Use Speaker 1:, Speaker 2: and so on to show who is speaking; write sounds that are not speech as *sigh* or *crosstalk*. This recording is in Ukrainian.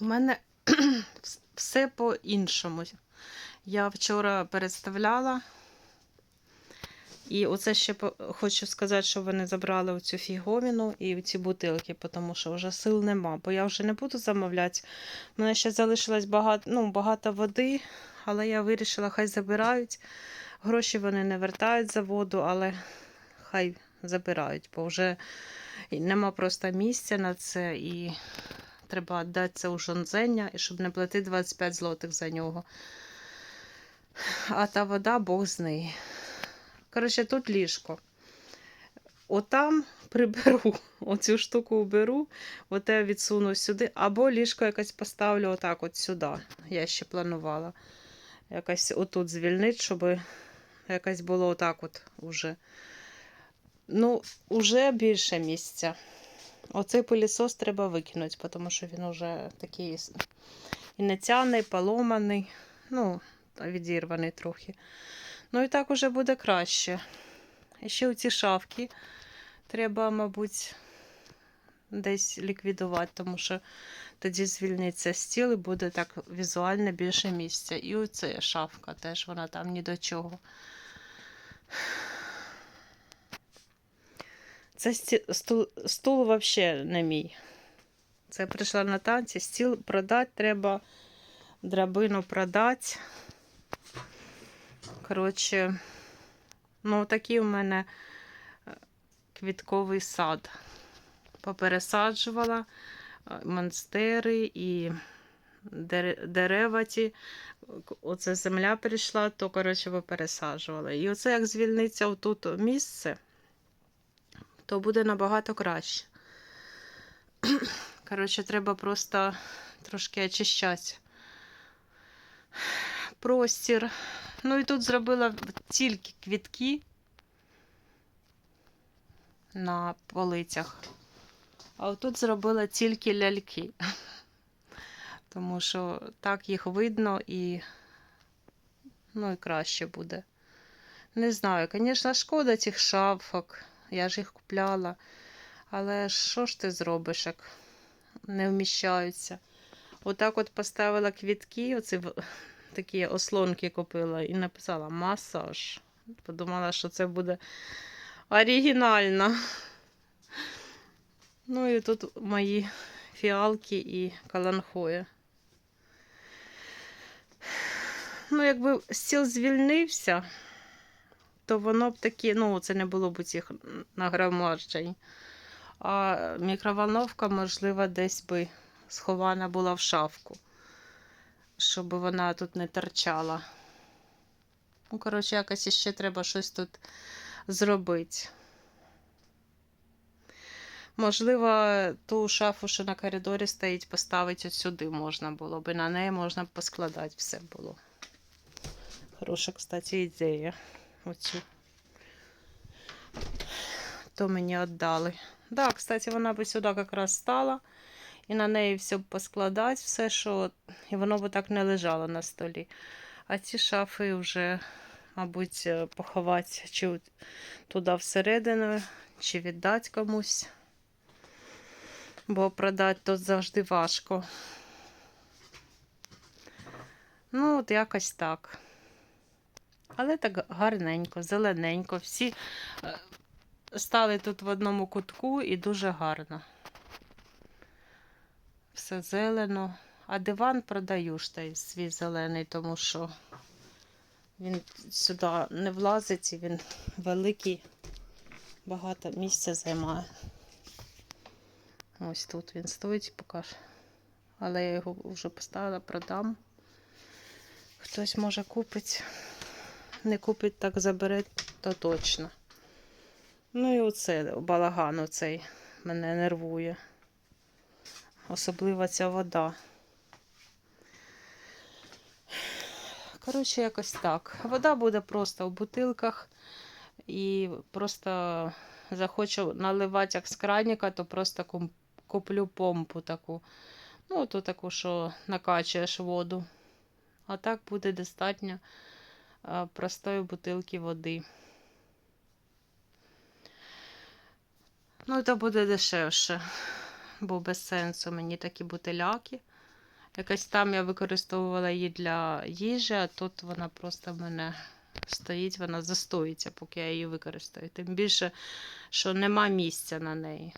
Speaker 1: У мене *clears throat* все по-іншому. Я вчора переставляла. І оце ще хочу сказати, що вони забрали оцю фіговіну і ці бутилки, тому що вже сил нема. Бо я вже не буду замовляти. У мене ще залишилось багато, ну, багато води, але я вирішила, хай забирають. Гроші вони не вертають за воду, але хай забирають, бо вже нема просто місця на це, і треба віддати це у жонзення, і щоб не платити 25 злотих за нього. А та вода Бог з неї. Коротше, тут ліжко. Отам приберу, *laughs* оцю штуку уберу, оте відсуну сюди, або ліжко якось поставлю отак от сюди. Я ще планувала. Якось отут звільнити, щоб якось було отак от уже. Ну, уже більше місця. Оцей пилісос треба викинути, тому що він уже такий і нетяний, поломаний, ну, відірваний трохи. Ну і так уже буде краще. І ще оці шафки треба, мабуть, десь ліквідувати, тому що тоді звільниться стіл і буде так візуально більше місця. І оце шафка теж, вона там ні до чого. Це стул, стул взагалі не мій. Це прийшла на танці, стіл продати треба, драбину продати. Коротше, ну такий у мене е, квітковий сад. Попересаджувала е, монстери і дерева ті. Оце земля прийшла, то коротше попересаджувала. І оце як звільниться отут місце, то буде набагато краще. *clears throat* Коротше, треба просто трошки очищати простір. Ну і тут зробила тільки квітки на полицях. А отут зробила тільки ляльки. *laughs* Тому що так їх видно і, ну, і краще буде. Не знаю, звісно, шкода цих шафок. Я ж їх купляла. Але що ж ти зробиш, як не вміщаються? Отак от поставила квітки, оці такі ослонки купила і написала масаж. Подумала, що це буде оригінально. Ну і тут мої фіалки і каланхоя. Ну, якби стіл звільнився, то воно б такі, ну, це не було б цих нагромаджень. А мікроволновка, можливо, десь би схована була в шафку, щоб вона тут не торчала. Ну, коротше, якось іще треба щось тут зробити. Можливо, ту шафу, що на коридорі стоїть, поставити от сюди можна було би. На неї можна б поскладати все було. Хороша, кстати, ідея. Оцю. То мені віддали. Да, кстати, вона би сюди якраз стала. І на неї все б поскладати, все, що. І воно б так не лежало на столі. А ці шафи вже, мабуть, е, поховати чи туди всередину, чи віддати комусь. Бо продати тут завжди важко. Ну, от якось так. Але так гарненько, зелененько. Всі е, стали тут в одному кутку і дуже гарно. Все зелено. А диван продаю ж той свій зелений, тому що він сюди не влазить і він великий, багато місця займає. Ось тут він стоїть поки. що. Але я його вже поставила, продам. Хтось може купить. Не купить, так забере, то точно. Ну і оце балаган оцей мене нервує. Особливо ця вода. Коротше, якось так. Вода буде просто в бутилках. І просто захочу наливати як з краніка, то просто куплю помпу таку. Ну, ту таку, що накачуєш воду. А так буде достатньо простої бутилки води. Ну, це буде дешевше, бо без сенсу мені такі бутиляки. Якась там я використовувала її для їжі, а тут вона просто в мене стоїть, вона застоїться, поки я її використаю. Тим більше, що нема місця на неї.